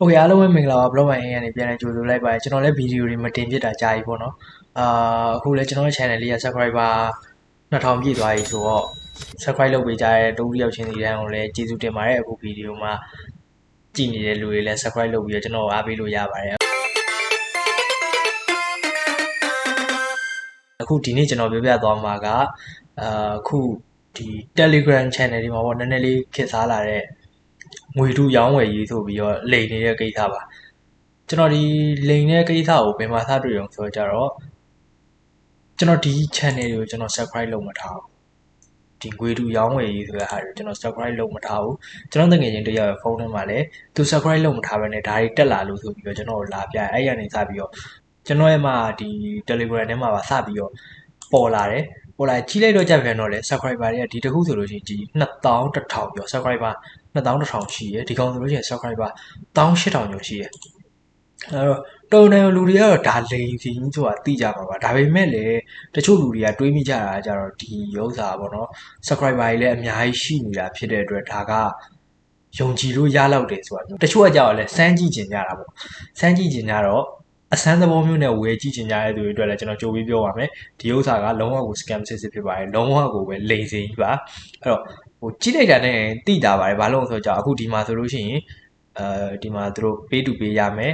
โอเคအားလုံးပဲမင်္ဂလာပါ blog ပိုင်းအင်းကနေပြန်လည်ကြိုဆိုလိုက်ပါတယ်ကျွန်တော်လည်းဗီဒီယိုတွေမတင်ဖြစ်တာကြာပြီပေါ့နော်အာအခုလည်းကျွန်တော်ရဲ့ channel လေးက subscriber 2000ပြည့်သွားပြီဆိုတော့ subscribe လုပ်ပေးကြတဲ့တူတယောက်ချင်းစီတိုင်းကိုလည်းကျေးဇူးတင်ပါတယ်အခုဗီဒီယိုမှာကြည့်နေတဲ့လူတွေလည်း subscribe လုပ်ပြီးတော့ကျွန်တော်အားပေးလို့ရပါတယ်အခုဒီနေ့ကျွန်တော်ပြောပြသွားမှာကအာအခုဒီ Telegram channel ဒီမှာပေါ့နည်းနည်းလေးခေတ်စားလာတဲ့ ငွေတူရောင်းဝယ်ရေးဆိုပြီးတော့လိန်နေတဲ့ကိစ္စပါကျွန်တော်ဒီလိန်တဲ့ကိစ္စကိုဘယ်မှာစတွေ့အောင်ဆိုတော့ကြတော့ကျွန်တော်ဒီ channel တွေကိုကျွန်တော် subscribe လုပ်မထားဘူးဒီငွေတူရောင်းဝယ်ရေးဆိုတဲ့ဟာတွေကိုကျွန်တော် subscribe လုပ်မထားဘူးကျွန်တော်တကယ်ချင်းတယောက်ရဲ့ဖုန်းထဲမှာလည်းသူ subscribe လုပ်မထားဘဲနဲ့ဒါတွေတက်လာလို့ဆိုပြီးတော့ကျွန်တော်တို့လာပြအဲ့ရနေစပြီးတော့ကျွန်တော်ရဲ့မှာဒီ Telegram ထဲမှာပါစပြီးတော့ပေါ်လာတယ်ပေါ်လာကြီးလိုက်တော့ကြပြန်တော့လေ subscriber တွေကဒီတစ်ခုဆိုလို့ရှိရင်ဒီ2100ကျော် subscriber 2100ရှိရယ်ဒီကောင်ဆိုလို့ရှိရင် subscriber 18000ကျော်ရှိရယ်အဲ့တော့တော်တယ်လူတွေကတော့ဒါလိန်စီဆိုတာသိကြမှာပါဒါပေမဲ့လည်းတချို့လူတွေကတွေးမိကြတာကြတော့ဒီရုပ်စာပေါ့နော် subscriber တွေလည်းအများကြီးရှိနေတာဖြစ်တဲ့အတွက်ဒါကယုံကြည်လို့ရလောက်တယ်ဆိုတာမျိုးတချို့ကကြောက်လဲစမ်းကြည့်ကျင်ကြတာပေါ့စမ်းကြည့်ကျင်ကြတော့အစမ်းသဘောမျိုးနဲ့ဝယ်ကြည့်ချင်ကြတဲ့သူတွေအတွက်လည်းကျွန်တော်ကြိုပြီးပြောပါမယ်ဒီဥစ္စာကလုံးဝကို scam စစ်စစ်ဖြစ်ပါတယ်လုံးဝကိုပဲလိန်စင်ကြီးပါအဲ့တော့ ဟိုကြည့်လိုက်တာနဲ့တိတာပါတယ်ဘာလို့လဲဆိုတော့အခုဒီမှာဆိုလို့ရှိရင်အဲဒီမှာသူတို့ pay to pay ရမယ်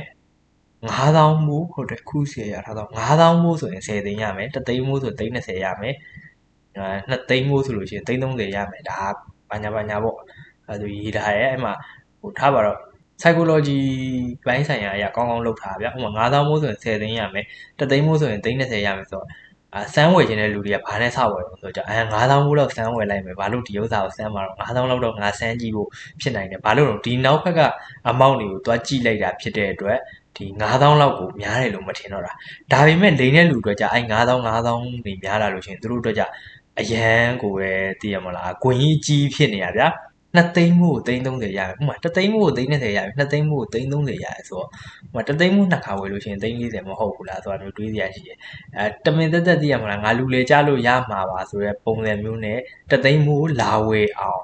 9000မိုးဟုတ်တယ်ခုစီရထားတော့9000မိုးဆိုရင်10သိန်းရမယ်တသိန်းမိုးဆိုသိန်း20ရမယ်အဲ2သိန်းမိုးဆိုလို့ရှိရင်သိန်း30ရမယ်ဒါဘာညာဘာညာပေါ့အဲဆိုရေးထားရဲအဲ့မှာဟိုထားပါတော့ psychology ဘိုင်းဆိုင်ရာအရာကောင်းကောင်းလုပ်ထားဗျာဥပမာ9000မိုးဆိုရင်10သိန်းရမယ်တသိန်းမိုးဆိုရင်သိန်း20ရမယ်ဆိုတော့ အာစမ်းဝယ်ခြင်းတဲ့လူတွေကဘာနဲ့စဝယ်လို့ဆိုတော့အဲ9000မိုးလောက်စမ်းဝယ်လိုက်မယ်ဘာလို့ဒီဥစ္စာကိုစမ်းမှာတော့9000လောက်တော့ငါစမ်းကြည့်ဖို့ဖြစ်နိုင်တယ်ဘာလို့တော့ဒီနောက်ဘက်က amount တွေကိုတွားကြည့်လိုက်တာဖြစ်တဲ့အတွက်ဒီ9000လောက်ကိုများတယ်လို့မထင်တော့တာဒါပေမဲ့လိန်တဲ့လူတွေကြအဲ9000 9000နေများလာလို့ရှိရင်သူတို့တို့ကြအရန်ကိုပဲသိရမလားဂွင်ကြီးကြီးဖြစ်နေရဗျာ 2သိန်းမို့သိန်း30ရမယ်ဥပမာ1သိန်းမို့သိန်း20ရမယ်2သိန်းမို့သိန်း30ရမယ်ဆိုတော့ဥပမာ1သိန်းမို့နှစ်ခါဝယ်လို့ရှိရင်သိန်း40မဟုတ်ဘူးလားဆိုတာမျိုးတွေးစရာရှိတယ်အဲတမင်သက်သက်သိရမလားငါလူလေကြလို့ရမှာပါဆိုရဲပုံစံမျိုးနဲ့1သိန်းမို့လာဝယ်အောင်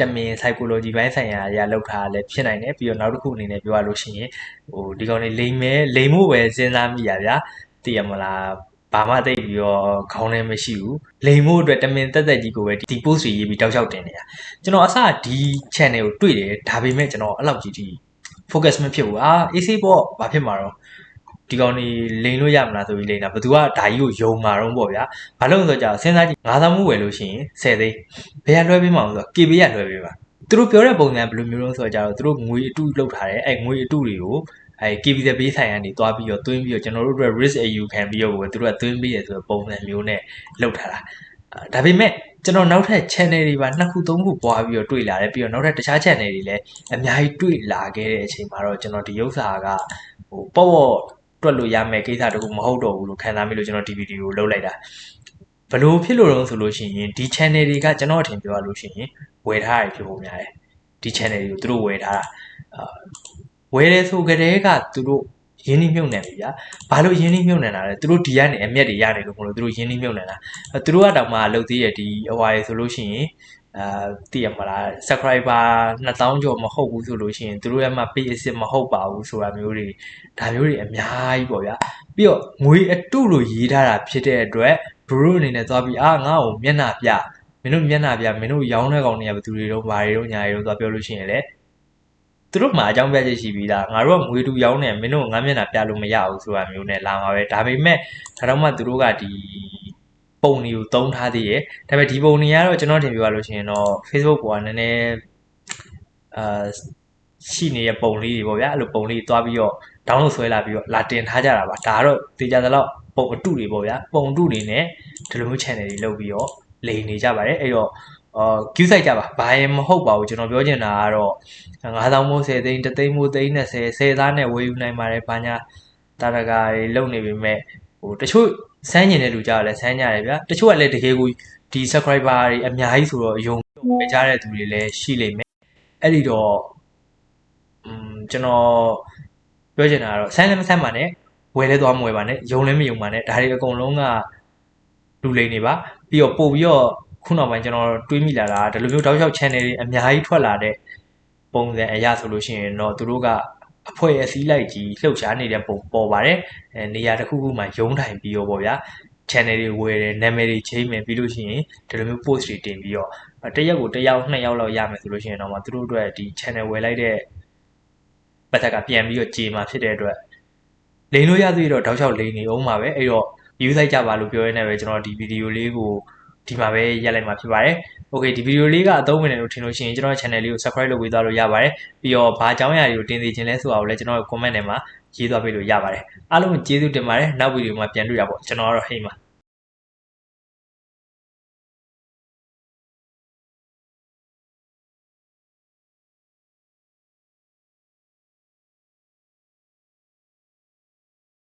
တမင် psychology ဘိုင်းဆိုင်ရာအရာလောက်ထားလည်းဖြစ်နိုင်တယ်ပြီးတော့နောက်တစ်ခုအနေနဲ့ပြောရလို့ရှိရင်ဟိုဒီကောင်လေးလိမ်မဲလိမ်မှုပဲစဉ်းစားမိရဗျာသိရမလား ဘာမှတိတ်ပြီးတော့ခေါင်းလည်းမရှိဘူးလိန်ဖို့အတွက်တမင်တက်တက်ကြီးကိုပဲဒီ post တွေရေးပြီးတောက်လျှောက်တင်နေတာကျွန်တော်အစဒီ channel ကိုတွေ့တယ်ဒါပေမဲ့ကျွန်တော်အဲ့လောက်ကြီးကြီး focus မဖြစ်ဘူးအာ AC ပေါ့ဘာဖြစ်မှာတော့ဒီကောင်นี่လိန်လို့ရမလားဆိုပြီးလိန်တာဘသူကဒါကြီးကိုယုံမှာတော့ပေါ့ဗျာဘာလို့လဲဆိုတော့စဉ်းစားကြည့်9000မှုဝယ်လို့ရှိရင်10သိန်းဘယ်ကလွှဲပေးမှာလဲဆိုတော့ KB ကလွှဲပေးပါသူတို့ပြောတဲ့ပုံစံဘယ်လိုမျိုးလဲဆိုတော့ကြတော့သူတို့ငွေအတုလောက်ထားတယ်အဲငွေအတုတွေကို အဲ KBZ ဘေးဆိုင်ကနေတွားပြီးတော့တွင်းပြီးတော့ကျွန်တော်တို့အတွက် risk AU ခံပြီးတော့သူတို့ကတွင်းပြီးရဆိုပုံစံမျိုးနဲ့လောက်ထားတာဒါပေမဲ့ကျွန်တော်နောက်ထပ် channel တွေပါနှစ်ခုသုံးခုပွားပြီးတော့တွေ့လာတယ်ပြီးတော့နောက်ထပ်တခြား channel တွေလည်းအများကြီးတွေ့လာခဲ့တဲ့အချိန်မှာတော့ကျွန်တော်ဒီဥစ္စာကဟိုပေါ့ပေါ့တွက်လို့ရမယ်ကိစ္စတခုမဟုတ်တော့ဘူးလို့ခံစားမိလို့ကျွန်တော်ဒီဗီဒီယိုကိုလုပ်လိုက်တာဘလို့ဖြစ်လို့တော့ဆိုလို့ရှိရင်ဒီ channel တွေကကျွန်တော်အထင်ပြောရလို့ရှိရင်ဝယ်ထားရဖြစ်ဖို့များတယ်ဒီ channel တွေကိုသူတို့ဝယ်ထားတာအာ ဝယ်တယ်ဆိုကြတဲ့ကသူတို့ရင်းနှီးမြုပ်နှံပြီဗျာဘာလို့ရင်းနှီးမြုပ်နှံတာလဲသူတို့ဒီကနေအမျက်တွေရနေလို့မလို့သူတို့ရင်းနှီးမြုပ်နှံတာသူတို့ကတောင်မှလုပ်သေးတယ်ဒီဟွာရေဆိုလို့ရှိရင်အာတည်ရမလား subscriber 2000ကျော်မဟုတ်ဘူးဆိုလို့ရှိရင်သူတို့ရဲ့မှာ pay assist မဟုတ်ပါဘူးဆိုတာမျိုးတွေဒါမျိုးတွေအများကြီးပေါ့ဗျာပြီးတော့ငွေအတုလို့ရေးထားတာဖြစ်တဲ့အတွက်ဘရူအနေနဲ့သွားပြီးအာငါ့ကိုမျက်နှာပြမင်းတို့မျက်နှာပြမင်းတို့ရောင်းတဲ့ကောင်တွေကဘယ်သူတွေတော့ဘာတွေတော့ညာတွေတော့သွားပြောလို့ရှိရင်လေ သူတို့မှာအကြောင်းပြချက်ရှိပြီးသားငါတို့ကငွေတူရောင်းနေမင်းတို့ငါမျက်နှာပြလို့မရဘူးဆိုတာမျိုးနဲ့လာမှာပဲဒါပေမဲ့ဒါတော့မှသူတို့ကဒီပုံတွေကိုတုံးထားသေးတယ်ဒါပေမဲ့ဒီပုံတွေကတော့ကျွန်တော်ထင်ပြရလို့ရှိရင်တော့ Facebook ပေါ်ကနည်းနည်းအာရှိနေတဲ့ပုံလေးတွေပေါ့ဗျာအဲ့လိုပုံလေးသွားပြီးတော့ download ဆွဲလာပြီးတော့လာတင်ထားကြတာပါဒါကတော့တေချာသလောက်ပုံအတုတွေပေါ့ဗျာပုံအတုတွေနဲ့ဒီလိုမျိုး channel တွေလုပ်ပြီးတော့လိန်နေကြပါတယ်အဲ့တော့ အာ queue site ကြပါဘာရင်မဟုတ်ပါဘူးကျွန်တော်ပြောချင်တာကတော့9000မိုး10သိန်း3သိန်းမိုးသိန်း30 10သားနဲ့ဝယ်ယူနိုင်ပါတယ်ဘာညာတာရကာတွေလုံနေပြီမဲ့ဟိုတချို့စမ်းကျင်တဲ့လူကြတော့လည်းစမ်းကြတယ်ဗျာတချို့ကလည်းတကယ်ကိုဒီ subscriber တွေအများကြီးဆိုတော့ယုံပေးကြတဲ့သူတွေလည်းရှိလိမ့်မယ်အဲ့ဒီတော့อืมကျွန်တော်ပြောချင်တာကတော့စမ်းလည်းမစမ်းပါနဲ့ဝယ်လဲသွားမဝယ်ပါနဲ့ယုံလည်းမယုံပါနဲ့ဒါတွေအကုန်လုံးကလူလိန်နေပါပြီးတော့ပို့ပြီးတော့ ခုနောက်ပိုင်းကျွန်တော်တွေးမိလာတာဒီလိုမျိုးတောက်လျှောက် channel တွေအများကြီးထွက်လာတဲ့ပုံစံအရဆိုလို့ရှိရင်တော့သူတို့ကအအဖွဲ့အစည်းလိုက်ကြီးလှုပ်ရှားနေတဲ့ပုံပေါ်ပါတယ်အဲနေရာတစ်ခုခုမှာရုံးထိုင်ပြီးတော့ပေါ့ဗျာ channel တွေဝယ်တယ်နာမည်တွေချိန်မယ်ပြီးလို့ရှိရင်ဒီလိုမျိုး post တွေတင်ပြီးတော့တစ်ရက်ကိုတစ်ယောက်နှစ်ယောက်လောက်ရမယ်ဆိုလို့ရှိရင်တော့မှသူတို့အတွက်ဒီ channel ဝယ်လိုက်တဲ့ပတ်သက်ကပြန်ပြီးတော့ကြေမှာဖြစ်တဲ့အတွက်လိန်လို့ရသေးတော့တောက်လျှောက်လိန်နေအောင်ပါပဲအဲ့တော့ view လိုက်ကြပါလို့ပြောရင်းနဲ့ပဲကျွန်တော်ဒီဗီဒီယိုလေးကို ဒီမှာပဲရက်လိုက်မှာဖြစ်ပါတယ်။ Okay ဒီဗီဒီယိုလေးကအသုံးဝင်တယ်လို့ထင်လို့ရှိရင်ကျွန်တော် channel လေးကို subscribe လုပ်ပေးသွားလို့ရပါတယ်။ပြီးတော့ဘာအကြောင်းအရာတွေကိုတင်သိချင်လဲဆိုတာကိုလည်းကျွန်တော် comment ထဲမှာရေးသွားပေးလို့ရပါတယ်။အားလုံးကျေးဇူးတင်ပါတယ်။နောက်ဗီဒီယိုမှာပြန်တွေ့တာပေါ့ကျွန်တော်ကတော့ဟိတ်ပါ